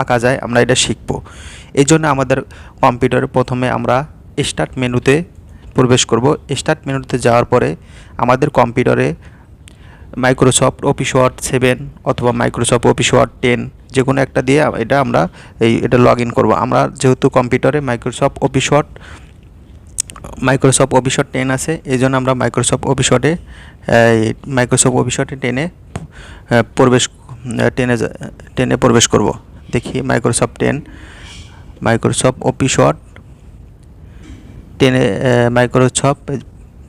আঁকা যায়, আমরা এটা শিখব। এই জন্য আমাদের কম্পিউটারে প্রথমে আমরা স্টার্ট মেনুতে প্রবেশ করব। স্টার্ট মেনুতে যাওয়ার পরে আমাদের কম্পিউটারে মাইক্রোসফট অফিস ওয়ার্ড সেভেন অথবা মাইক্রোসফট অফিস ওয়ার্ড টেন যে কোনো একটা দিয়ে এটা আমরা এই, এটা লগ ইন করব। আমরা যেহেতু কম্পিউটারে Microsoft Office Word Microsoft Office Word ten আছে এই জন্য আমরা মাইক্রোসফট অফিস ওয়ার্ডে মাইক্রোসফট অফিস ওয়ার্ডে টেনে প্রবেশ টেনে টেনে প্রবেশ করব। দেখি Microsoft ten Microsoft Office Word টেনে Microsoft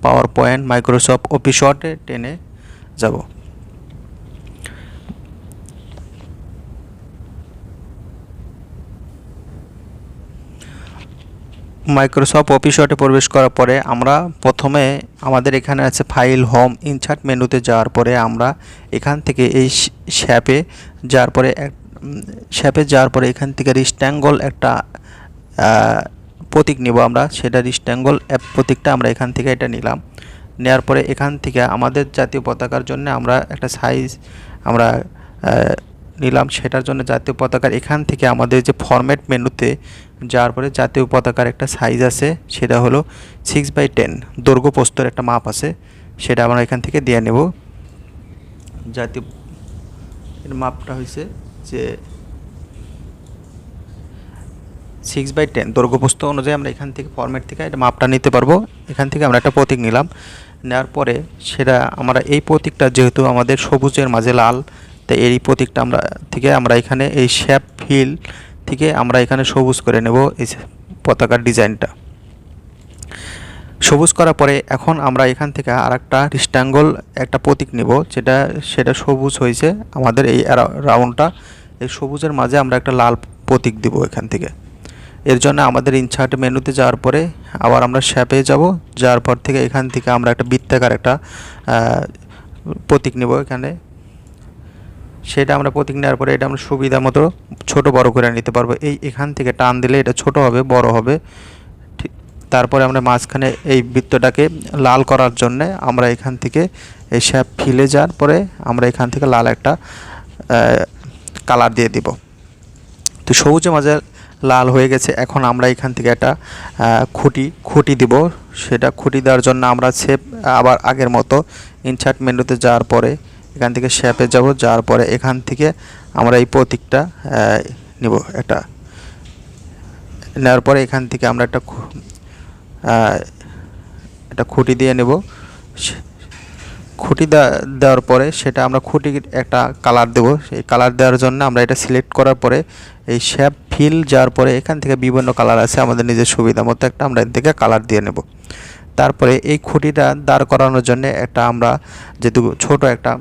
PowerPoint Microsoft office ওয়ার্ডে টেনে যাব। মাইক্রোসফট অফিস ওয়ার্ডে প্রবেশ করার পরে আমরা প্রথমে আমাদের এখানে আছে ফাইল হোম ইনসার্ট মেনুতে যাওয়ার পরে আমরা এখান থেকে এই শ্যাপে যাওয়ার পরে শ্যাপে যাওয়ার পরে এখান থেকে রিস্ট্যাঙ্গল একটা প্রতীক নিব আমরা। সেটা রিস্ট্যাঙ্গল অ্যাপ প্রতীকটা আমরা এখান থেকে এটা নিলাম। নেওয়ার পরে এখান থেকে আমাদের জাতীয় পতাকার জন্য আমরা একটা সাইজ আমরা নিলাম। সেটার জন্য জাতীয় পতাকার এখান থেকে আমাদের যে ফরম্যাট মেনুতে যাওয়ার পরে জাতীয় পতাকার একটা সাইজ আছে। সেটা হলো সিক্স বাই টেন দৈর্ঘ্য একটা মাপ আছে। সেটা আমরা এখান থেকে দিয়ে নেব। জাতীয় এর মাপটা হয়েছে যে সিক্স বাই টেন দৈর্ঘ্যপ্রস্থ অনুযায়ী আমরা এখান থেকে ফর্মেট থেকে এটা মাপটা নিতে পারব। এখান থেকে আমরা একটা প্রতীক নিলাম। নেওয়ার পরে সেটা আমরা এই প্রতীকটা যেহেতু আমাদের সবুজের মাঝে লাল, তাই এই প্রতীকটা আমরা থেকে আমরা এখানে এই শ্যাপ ফিল থেকে আমরা এখানে সবুজ করে নেব এই পতাকার ডিজাইনটা সবুজ করার পরে এখন আমরা এখান থেকে আর একটা রিস্ট্যাঙ্গল একটা প্রতীক নিব, যেটা, সেটা সবুজ হয়েছে। আমাদের এই রাউন্ডটা এই সবুজের মাঝে আমরা একটা লাল প্রতীক দিব এখান থেকে। এর জন্য আমাদের ইনসার্ট মেনুতে যাওয়ার পরে আবার আমরা শ্যাপে যাব। যাওয়ার পর থেকে এখান থেকে আমরা একটা বৃত্তাকার একটা প্রতীক নেব এখানে। সেটা আমরা প্রতীক নেওয়ার পরে এটা আমরা সুবিধা মতো ছোট বড় করে নিতে পারব। এই এখান থেকে টান দিলে এটা ছোট হবে, বড় হবে। তারপরে আমরা মাঝখানে এই বৃত্তটাকে লাল করার জন্য আমরা এখান থেকে এই শ্যাপ ফিলে যাওয়ার পরে আমরা এখান থেকে লাল একটা কালার দিয়ে দিব। তো সবুজে মাঝে লাল হয়ে গেছে, এখন আমরা এখান থেকে একটা খুঁটি খুঁটি দিব। সেটা খুঁটি দেওয়ার জন্য আমরা শেপ আবার আগের মতো ইনসার্ট মেনুতে যাওয়ার পরে এখান থেকে শেপে যাব, যাওয়ার পরে এখান থেকে আমরা এই প্রতীকটা নিব একটা। নেওয়ার পরে এখান থেকে আমরা একটা একটা খুঁটি দিয়ে নেব। খুঁটি দেওয়া- দেওয়ার পরে সেটা আমরা খুঁটি একটা কালার দেবো। সেই কালার দেওয়ার জন্য আমরা এটা সিলেক্ট করার পরে এই শ্যাপ ফিল যাওয়ার পরে এখান থেকে বিভিন্ন কালার আছে, আমাদের নিজের সুবিধা মতো একটা আমরা এর থেকে কালার দিয়ে নেব। তারপরে এই খুঁটিটা দাঁড় করানোর জন্য একটা আমরা যেহেতু ছোট একটা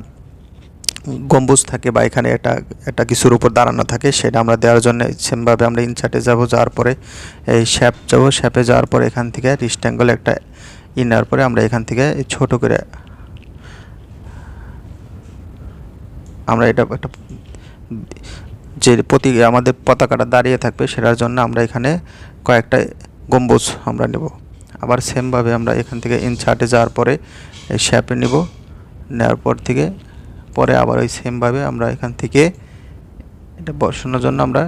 গম্বুজ থাকে বা এখানে একটা একটা কিছুর উপর দাঁড়ানো থাকে, সেটা আমরা দেওয়ার জন্য সেমভাবে আমরা ইনচার্টে যাব, যাওয়ার পরে এই শ্যাপ যাব শ্যাপে যাওয়ার পরে এখান থেকে রিস্ট্যাঙ্গল একটা ইনার পরে আমরা এখান থেকে ছোট করে আমরা এটা একটা যে প্রতি, আমাদের পতাকাটা দাঁড়িয়ে থাকবে, সেটার জন্য আমরা এখানে কয়েকটা গম্বুজ আমরা নেব। আবার সেমভাবে আমরা এখান থেকে ইনসার্টে যাওয়ার পরে এই শ্যাপে নেব, নেওয়ার পর থেকে পরে আবার ওই সেমভাবে আমরা এখান থেকে এটা বসানোর জন্য আমরা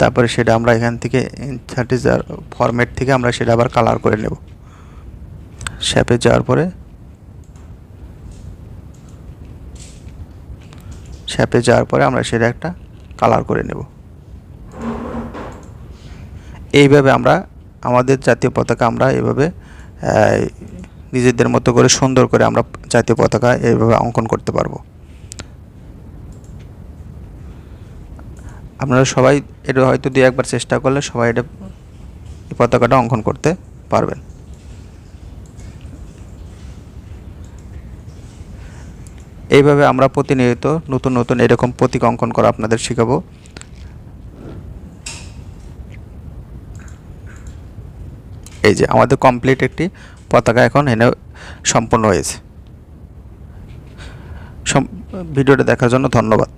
তারপরে সেটা আমরা এখান থেকে ইনসার্টে যাওয়ার ফরম্যাট থেকে আমরা সেটা আবার কালার করে নেব। শ্যাপে যাওয়ার পরে শ্যাপে যাওয়ার পরে আমরা সেটা একটা কালার করে নেব। এইভাবে আমরা, আমাদের জাতীয় পতাকা আমরা এভাবে নিজেদের মতো করে সুন্দর করে আমরা জাতীয় পতাকা এইভাবে অঙ্কন করতে পারব। আপনারা সবাই এটা হয়তো দু একবার চেষ্টা করলে সবাই এটা, এই পতাকাটা অঙ্কন করতে পারবেন। এইভাবে আমরা প্রতিনিয়ত নতুন নতুন এরকম প্রতীক অঙ্কন করা আপনাদের শেখাবো। এই যে আমাদের কমপ্লিট একটি পতাকা এখন এনে সম্পূর্ণ হয়েছে। ভিডিওটা দেখার জন্য ধন্যবাদ।